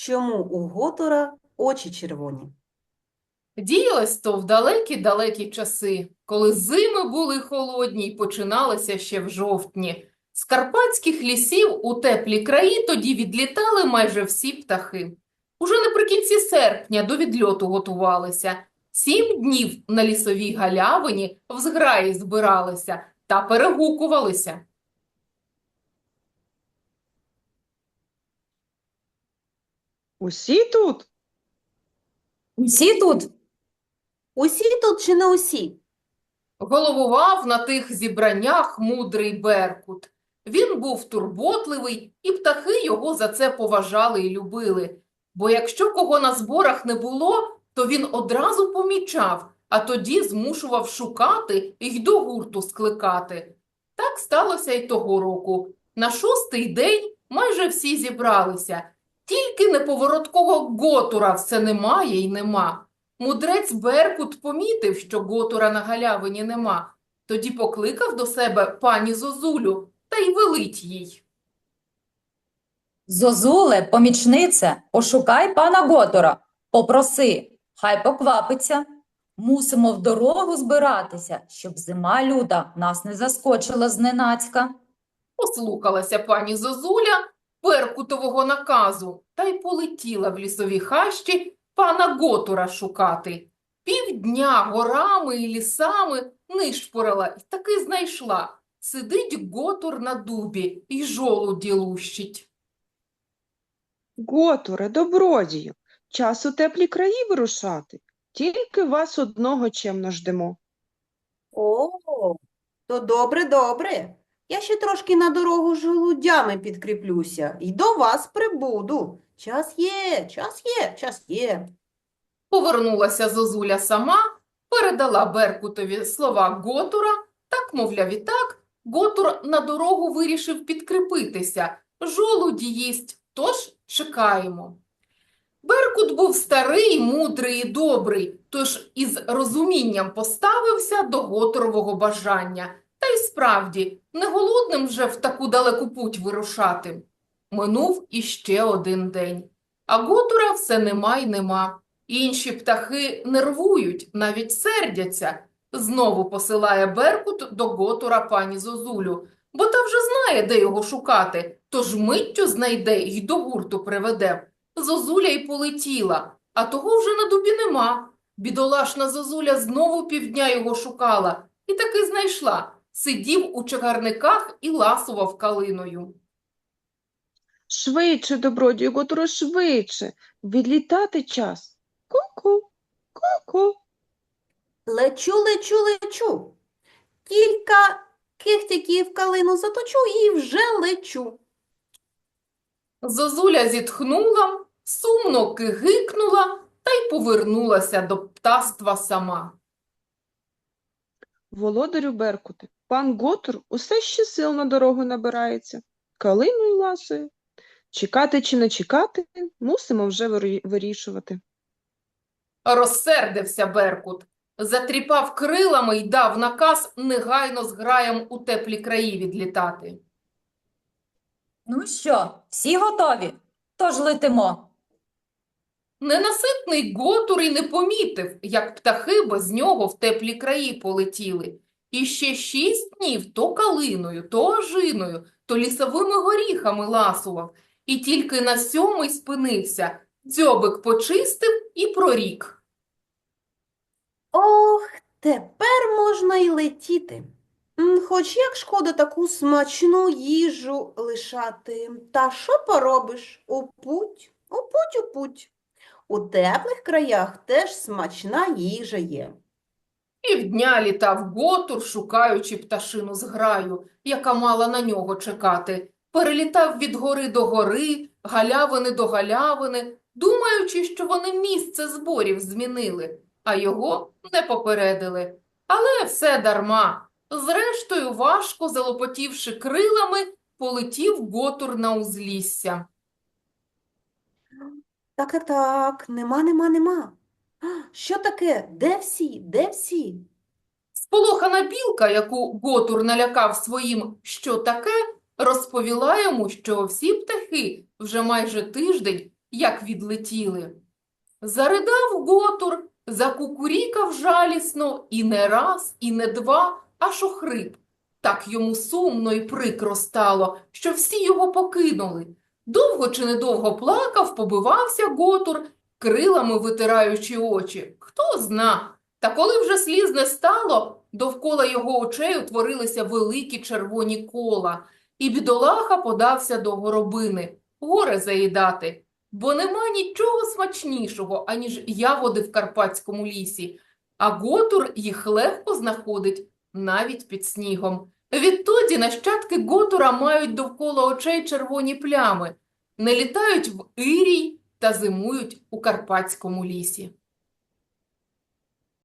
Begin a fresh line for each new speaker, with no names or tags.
чому у Готора очі червоні?
Діялось то в далекі-далекі часи, коли зими були холодні й починалися ще в жовтні. З карпатських лісів у теплі краї тоді відлітали майже всі птахи. Уже наприкінці серпня до відльоту готувалися. Сім днів на лісовій галявині в зграї збиралися та перегукувалися.
Усі тут?
Усі тут?
Усі тут чи не усі?
Головував на тих зібраннях мудрий Беркут. Він був турботливий, і птахи його за це поважали і любили. Бо якщо кого на зборах не було, то він одразу помічав, а тоді змушував шукати і й до гурту скликати. Так сталося й того року. На шостий день майже всі зібралися. Тільки неповороткого Готура все немає й нема. Мудрець Беркут помітив, що Готура на галявині нема, тоді покликав до себе пані Зозулю та й велить їй.
Зозуле, помічнице, пошукай пана Готора, попроси, хай поквапиться. Мусимо в дорогу збиратися, щоб зима люта нас не заскочила зненацька.
Послухалася пані Зозуля Беркутового наказу та й полетіла в лісові хащі пана Готура шукати. Півдня горами і лісами нишпорила і таки знайшла. Сидить Готур на дубі і жолуді лущить.
Готуре, добродію, час у теплі краї вирушати. Тільки вас одного чемно ждемо.
О, то добре, добре. Я ще трошки на дорогу желудями підкріплюся і до вас прибуду. Час є, час є, час є.
Повернулася Зозуля сама, передала Беркутові слова Готура, так, мовляв, і так. Готур на дорогу вирішив підкріпитися. Жолуді їсть, тож чекаємо. Беркут був старий, мудрий і добрий, тож із розумінням поставився до Готурового бажання. Справді, не голодним вже в таку далеку путь вирушати. Минув іще один день. А Готура все нема й нема. Інші птахи нервують, навіть сердяться. Знову посилає Беркут до Готура пані Зозулю, бо та вже знає, де його шукати, тож миттю знайде й до гурту приведе. Зозуля й полетіла, а того вже на дубі нема. Бідолашна Зозуля знову півдня його шукала і таки знайшла. Сидів у чагарниках і ласував калиною.
Швидше, добродію, Готуре, швидше. Відлітати час. Ку-ку, ку-ку.
Лечу, лечу, лечу. Кілька кихтяків калину заточу і вже лечу.
Зозуля зітхнула, сумно кигикнула та й повернулася до птаства сама.
Володарю Беркуте, пан Готур усе ще сил на дорогу набирається. Калиною ласує. Чекати чи не чекати, мусимо вже вирішувати.
Розсердився Беркут, затріпав крилами й дав наказ негайно з граєм у теплі краї відлітати.
Ну що, всі готові? Тож летимо.
Ненаситний Готур і не помітив, як птахи без нього в теплі краї полетіли. І ще шість днів то калиною, то ожиною, то лісовими горіхами ласував, і тільки на сьомий спинився, дзьобик почистив і прорік.
Ох, тепер можна й летіти. Хоч як шкода таку смачну їжу лишати. Та що поробиш? У путь, у путь, у путь. У теплих краях теж смачна їжа є.
Півдня літав Готур, шукаючи пташину зграю, яка мала на нього чекати. Перелітав від гори до гори, галявини до галявини, думаючи, що вони місце зборів змінили, а його не попередили. Але все дарма. Зрештою, важко залопотівши крилами, полетів Готур на узлісся.
Так, так, так, нема, нема, нема. Що таке? Де всі? Де всі?
Сполохана білка, яку Готур налякав своїм «що таке?», розповіла йому, що всі птахи вже майже тиждень як відлетіли. Заридав Готур, закукурікав жалісно і не раз, і не два, аж охрип. Так йому сумно і прикро стало, що всі його покинули. Довго чи недовго плакав, побивався Готур, крилами витираючи очі. Хто зна. Та коли вже сліз не стало, довкола його очей утворилися великі червоні кола, і бідолаха подався до горобини, горе заїдати. Бо нема нічого смачнішого, аніж ягоди в карпатському лісі, а Готур їх легко знаходить навіть під снігом. Відтоді нащадки Готура мають довкола очей червоні плями, не літають в Ірій та зимують у карпатському лісі.